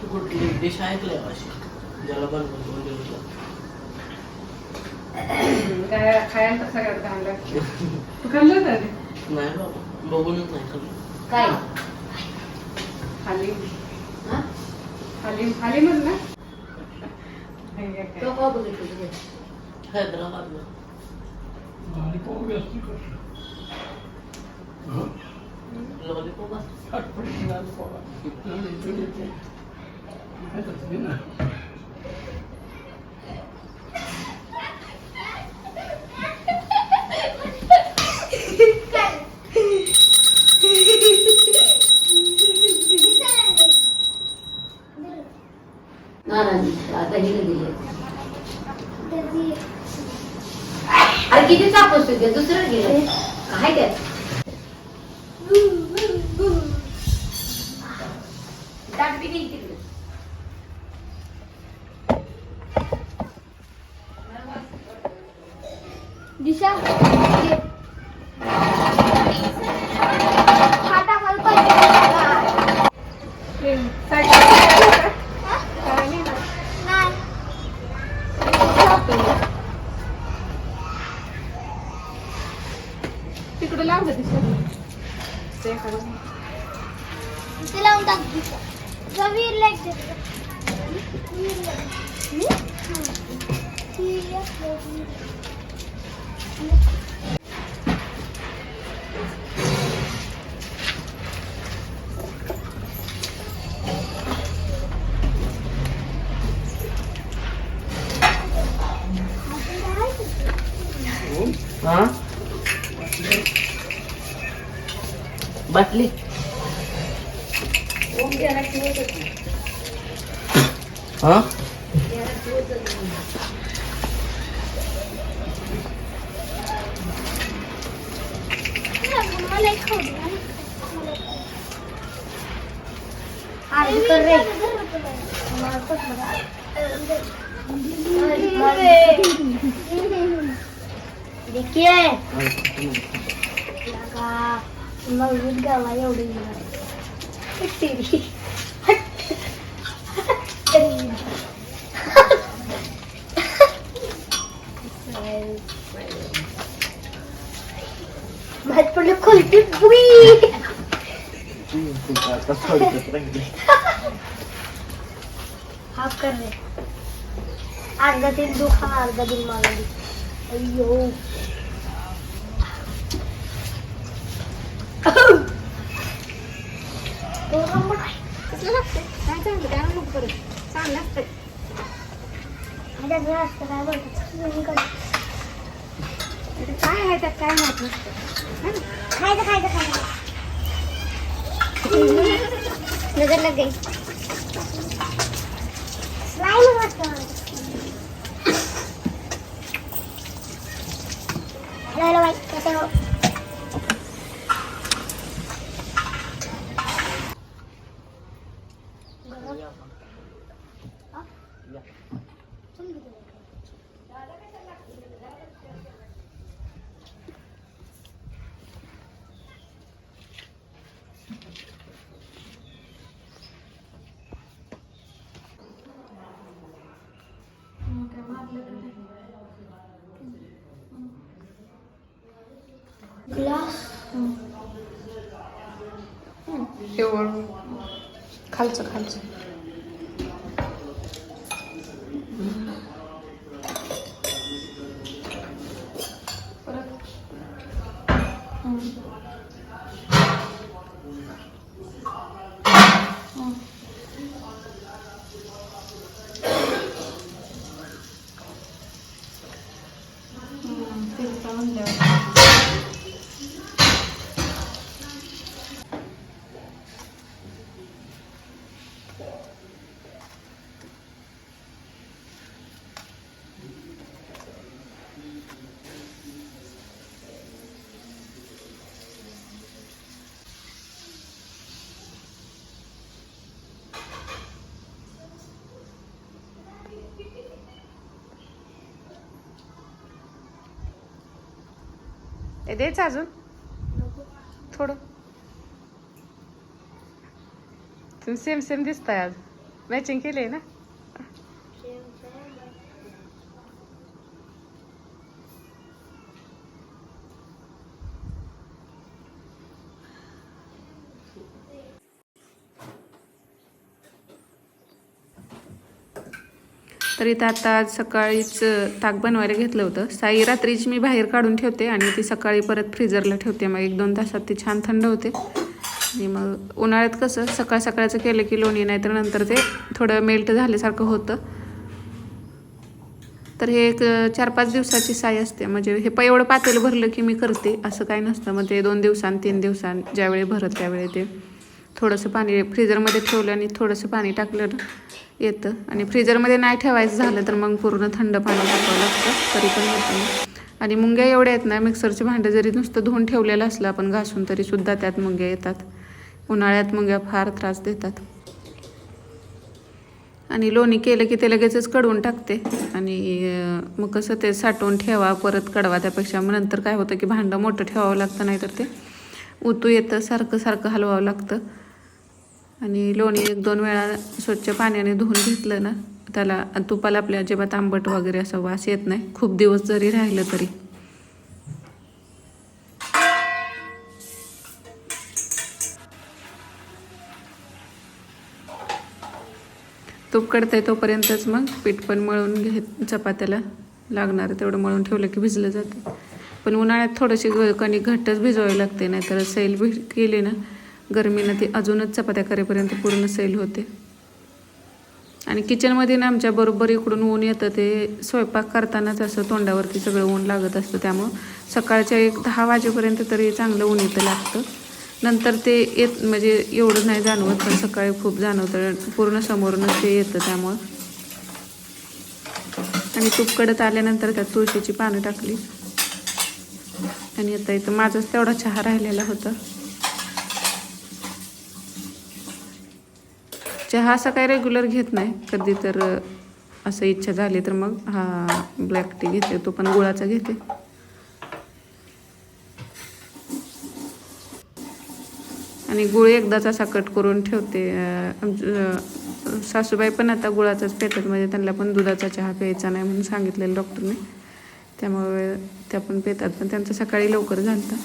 तू कुठली डिश ऐकलंय अशी ज्याला बनवून म्हणजे काय खायला तर सगळ्यात चांगलं. तू खाल्लं होतं आधी? नाही बाबा बघूनच नाही खाल्लं. काय? हालीम? हालीम हालीमच ना हे काय काय. तो का बघितलं तुझे हैदराबादला लॉलीपॉप नाराजी आता हिने दिले अरे किती चाप असतो ते दुसरं गेलं काय त्यात टाकते की तिकडे दिशा फाटा मला पाहिजे ते सायकल चालवली का? चालवली ना? नाही तिकडं लाव गं दिशा. ते. ते लावून टाक दिशा. जवीर लेग दे हा. बाटली. हा मला एक खाऊ दे अर्धी कर रे मला कसलं देखिए लगा मजबूत गावा एवढी तेरी भात पडलं खोलती बुई हाफ कर रे अर्धा दिल दुखा अर्धा दिल मला. अय्यो तो रंबट आहे. कसलं लागतंय? काय चांगलं काय नको करू चांगलं लागतंय माझ्या असतं काय बोलतात तुम्ही करा. ते काय आहे त्यात काय माहीत नसतं खायचं खायचं खायचं नजर लग गई स्लाइम वाटतं मला. चलो भाई कैसे हो ग्लास 이걸 갈죠 갈죠 음, 되게 잘한데요. हे द्यायचं अजून. थोडं. तुम्ही सेम सेम आहे आज. मॅचिंग केली आहे ना? तर इथं आता आज सकाळीच ताक बनवायला घेतलं होतं. साई रात्रीची मी बाहेर काढून ठेवते आणि ती सकाळी परत फ्रीजरला ठेवते. मग एक दोन तासात ती छान थंड होते. आणि मग उन्हाळ्यात कसं सकाळ सकाळचं केलं की लोणी नाही तर नंतर ते थोडं मेल्ट झाल्यासारखं होतं. तर हे एक चार पाच दिवसाची साई असते. म्हणजे हे प एवढं पातेलं भरलं की मी करते. असं काही नसतं. मग ते दोन दिवसां तीन दिवसां ज्यावेळी भरत त्यावेळी ते थोडंसं पाणी फ्रीजरमध्ये ठेवलं आणि थोडंसं पाणी टाकलं येतं. आणि फ्रीजरमध्ये नाही ठेवायचं झालं तर मग पूर्ण थंड पाणी टाकावं लागतं तरी पण होतं. आणि मुंग्या एवढ्या आहेत ना मिक्सरचे भांडं जरी नुसतं धुवून ठेवलेलं असलं आपण घासून तरीसुद्धा त्यात मुंग्या येतात. उन्हाळ्यात मुंग्या फार त्रास देतात. आणि लोणी केलं की ते लगेचच कडवून टाकते. आणि मग कसं ते साठवून ठेवा परत कडवा त्यापेक्षा. मग नंतर काय होतं की भांडं मोठं ठेवावं लागतं नाही तर ते उतू येतं सारखं सारखं हलवावं लागतं. आणि लोणी एक दोन वेळा स्वच्छ पाण्याने धुवून घेतलं ना त्याला तुपाला आपल्या अजिबात आंबट वगैरे असं वास येत नाही. खूप दिवस जरी राहिलं तरी. तूप कडतंय तोपर्यंतच मग पीठ पण मळून घे चपात्याला लागणार तेवढं मळून ठेवलं की भिजलं जातं. पण उन्हाळ्यात थोडीशी ग- कणी घट्टच भिजवावी लागते नाहीतर सैल भी केली ना गरमीनं ती अजूनच चपात्या करेपर्यंत पूर्ण सैल होते. आणि किचनमध्ये ना आमच्या बरोबर इकडून ऊन येतं ते स्वयंपाक करतानाच असं तोंडावरती सगळं ऊन लागत असतं. त्यामुळं सकाळच्या एक दहा वाजेपर्यंत तरी चांगलं ऊन येतं लागतं. नंतर ते येत म्हणजे एवढं नाही जाणवत पण सकाळी खूप जाणवतं. पूर्ण समोरूनच ते येतं त्यामुळं. आणि तूप कडत आल्यानंतर त्यात तुळशीची पानं टाकली. आणि आता इथं माझाच तेवढा चहा राहिलेला होता. चहा असा काही रेग्युलर घेत नाही. कधी तर असं इच्छा झाली तर मग हा ब्लॅक टी घेते. तो पण गुळाचा घेते. आणि गुळ एकदाच असा कट करून ठेवते. सासूबाई पण आता गुळाचाच पेतात. म्हणजे त्यांना पण दुधाचा चहा प्यायचा नाही म्हणून सांगितलेलं डॉक्टरने त्यामुळे त्या पण पेतात. पण त्यांचं सकाळी लवकर झालं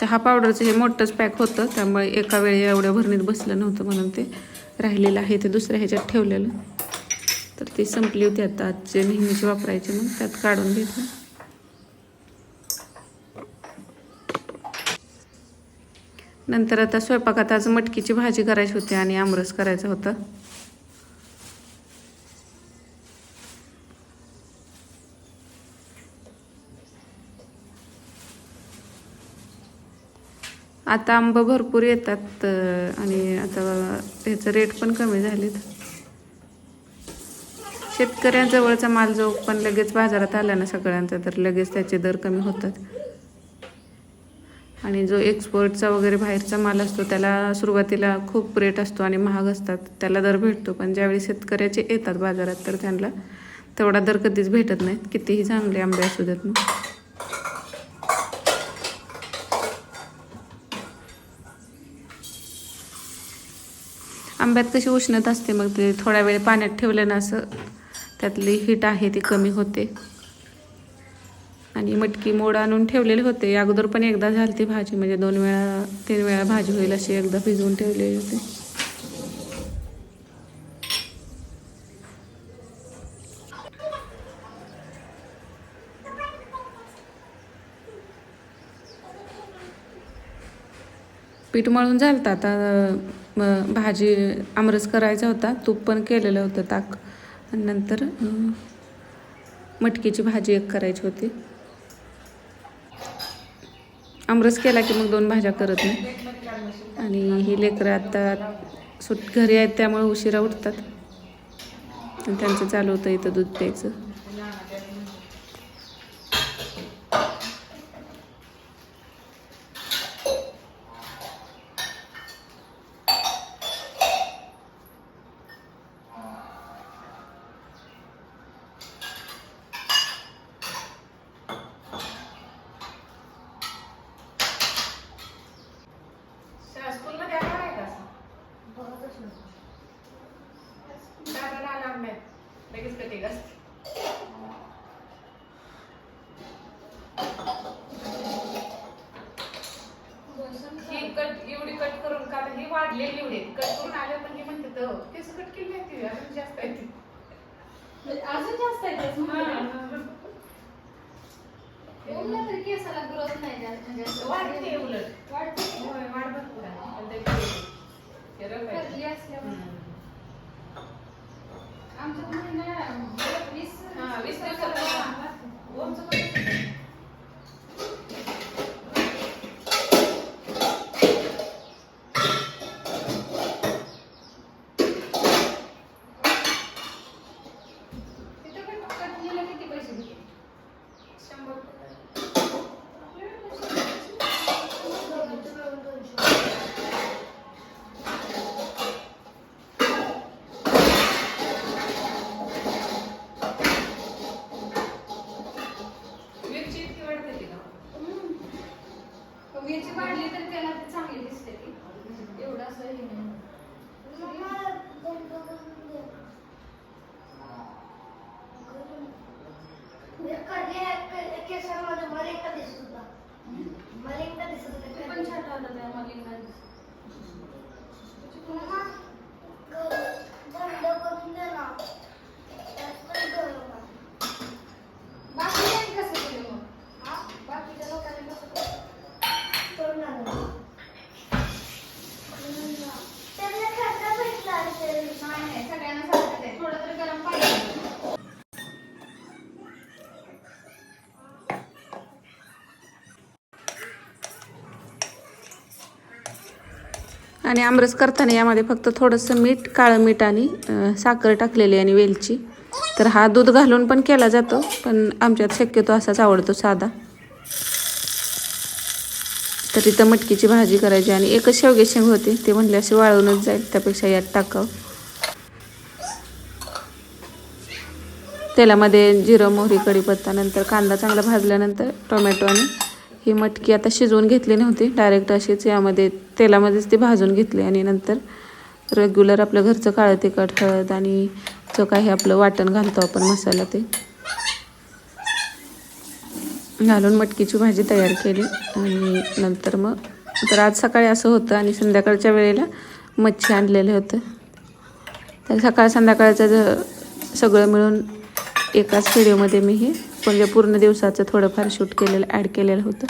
चहा पावडरचं हे मोठंच पॅक होतं त्यामुळे एका वेळी एवढ्या भरणीत बसलं नव्हतं म्हणून ते राहिलेलं आहे ते दुसऱ्या ह्याच्यात ठेवलेलं. तर ती संपली होती आता आजचे नेहमीचे वापरायचे मग त्यात काढून घेतलं. नंतर आता स्वयंपाकात आज मटकीची भाजी करायची होती आणि आमरस करायचा होता. आता आंबं भरपूर येतात आणि आता ह्याचं रेट पण कमी झालेत. शेतकऱ्यांजवळचा माल जो पण लगेच बाजारात आला ना सगळ्यांचा तर लगेच त्याचे दर कमी होतात. आणि जो एक्सपोर्टचा वगैरे बाहेरचा माल असतो त्याला सुरुवातीला खूप रेट असतो आणि महाग असतात. त्याला दर भेटतो पण ज्यावेळी शेतकऱ्याचे येतात बाजारात तर त्यांना तेवढा दर कधीच भेटत नाहीत. कितीही चांगले आंबे असू देत मग आंब्यात कशी उष्णता असते मग ते थोड्या वेळ पाण्यात ठेवलं ना असं त्यातली हीट आहे ती कमी होते. आणि मटकी मोड आणून ठेवलेले होते. अगोदर पण एकदा झाली ती भाजी म्हणजे दोन वेळा तीन वेळा भाजी होईल अशी एकदा भिजवून ठेवलेली होती. पीठ मळून झालं आता मग भाजी आमरस करायचा होता तूप पण केलेलं होतं ताक. आणि नंतर मटकीची भाजी एक करायची होती. आमरस केला की मग दोन भाज्या करत नाही. आणि ही लेकरं आता सुट घरी आहेत त्यामुळे उशिरा उठतात. आणि त्यांचं चालू होतं इथं दूध प्यायचं लगेच कटिंग असते ही कट एवढी कट करून का वाढलेली एवढी कट करून आले पण हे म्हणते तर केस कट केली नाही अजून जास्त आहे ती. अजून जास्त आहे तेच. हा. बोललं तरी केसाला ग्रोथ नाही म्हणजे वाढते उलट वाढते होय वाढ भरपूर आहे पण ते ते रफ आहे. करली असल्यामुळे हम्म. आमचं महिना वीस हा, वीस दिवसाला ओमचं पण तसंच आहे. तिथं पण कटलीला किती पैसे दिले शंभर रुपये. मिरची इतकी वाढते ती का? मिरची वाढली तर त्याला ती चांगली दिसते ती एवढं असं हे नाही केसांमध्ये मलिंगा दिसत होता मलिंगा दिसत ते होता पण छान वाटत आहे मला मम्मा, ग- बंद करून दे ना जास्त गरम आहे. बाकीच्यांनी कसं केलं मग हा बाकीच्या लोकांनी कसं केलं तोंडाला. त्यांना थंड भेटला असेल नाही नाही सगळ्यांना सारखंच आहे थोडं तरी गरम पाहिजे आणि आमरस करताना यामध्ये फक्त थोडंसं मीठ काळं मीठ आणि साखर टाकलेली आणि वेलची. तर हा दूध घालून पण केला जातो पण आमच्यात शक्यतो असाच आवडतो साधा. तर इथं मटकीची भाजी करायची आणि एकच शेवगे शेंग होते ते म्हणले असे वाळूनच जाईल त्यापेक्षा यात टाकावं. तेलामध्ये जिरं मोहरी कढीपत्ता नंतर कांदा चांगला भाजल्यानंतर टोमॅटो आणि ही मटकी आता शिजवून घेतली नव्हती. डायरेक्ट अशीच यामध्ये तेलामध्येच ती भाजून घेतली आणि नंतर रेग्युलर आपलं घरचं काळं तिखट हळद आणि जो काही आपलं वाटण घालतो आपण मसाला ते. घालून मटकीची भाजी तयार केली आणि नंतर मग तर आज सकाळी असं होतं आणि संध्याकाळच्या वेळेला मच्छी आणलेलं होतं. तर सकाळ संध्याकाळचं ज- सगळं मिळून एकाच व्हिडिओमध्ये मी हे म्हणजे पूर्ण दिवसाचं थोडंफार शूट केलेलं ॲड केलेलं होतं.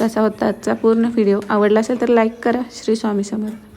तसा होता आजचा पूर्ण व्हिडिओ आवडला असेल तर लाईक करा श्री स्वामी समर्थ.